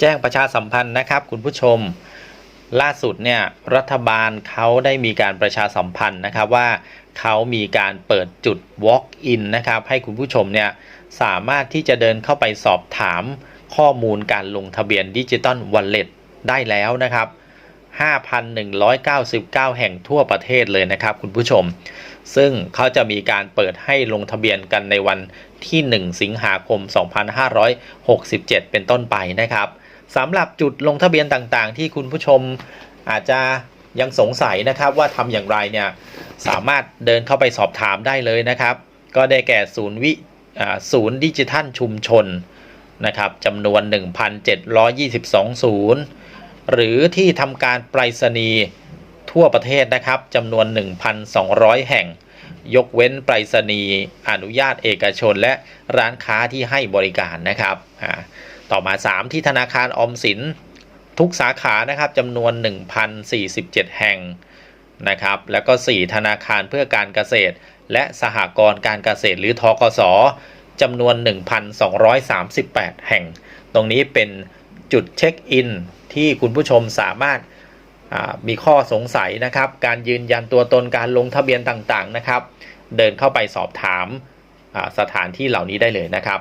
แจ้งประชาสัมพันธ์นะครับ คุณผู้ชม ล่าสุดเนี่ยรัฐบาลเขาได้มีการประชาสัมพันธ์นะครับว่าเขามีการเปิดจุด Walk-in นะครับ ให้คุณผู้ชมเนี่ยสามารถที่จะเดินเข้าไปสอบถามข้อมูลการลงทะเบียนดิจิตอลวอลเล็ตได้แล้วนะครับ 5,199 แห่งทั่วประเทศเลยนะครับ คุณผู้ชม ซึ่งเขาจะมีการเปิดให้ลงทะเบียนกันในวันที่ 1 สิงหาคม 2567 เป็นต้นไปนะครับ สำหรับจุดลงทะเบียนต่างๆ ที่คุณผู้ชมอาจจะยังสงสัยนะครับว่าทำอย่างไรเนี่ยสามารถเดินเข้าไปสอบถามได้เลยนะครับ ก็ได้แก่ศูนย์วิศูนย์ดิจิทัลชุมชนนะครับจำนวน 1,722 ศูนย์ หรือที่ทำการไปรษณีย์ทั่วประเทศนะครับจำนวน 1,200 แห่ง ยกเว้นไปรษณีย์อนุญาตเอกชนและร้านค้าที่ให้บริการนะครับอ่า ต่อมา 3 ที่ธนาคารออมสินทุกสาขานะครับจำนวน 1,047 แห่งนะครับ แล้วก็ 4 ธนาคารเพื่อการเกษตร และสหกรณ์การเกษตรหรือทกสจำนวน 1,238 แห่ง ตรงนี้เป็นจุดเช็คอินที่คุณผู้ชมสามารถามีข้อสงสัยนะครับ การยืนยันตัวตนการลงทะเบียนต่างๆนะครับ เดินเข้าไปสอบถามาสถานที่เหล่านี้ได้เลยนะครับ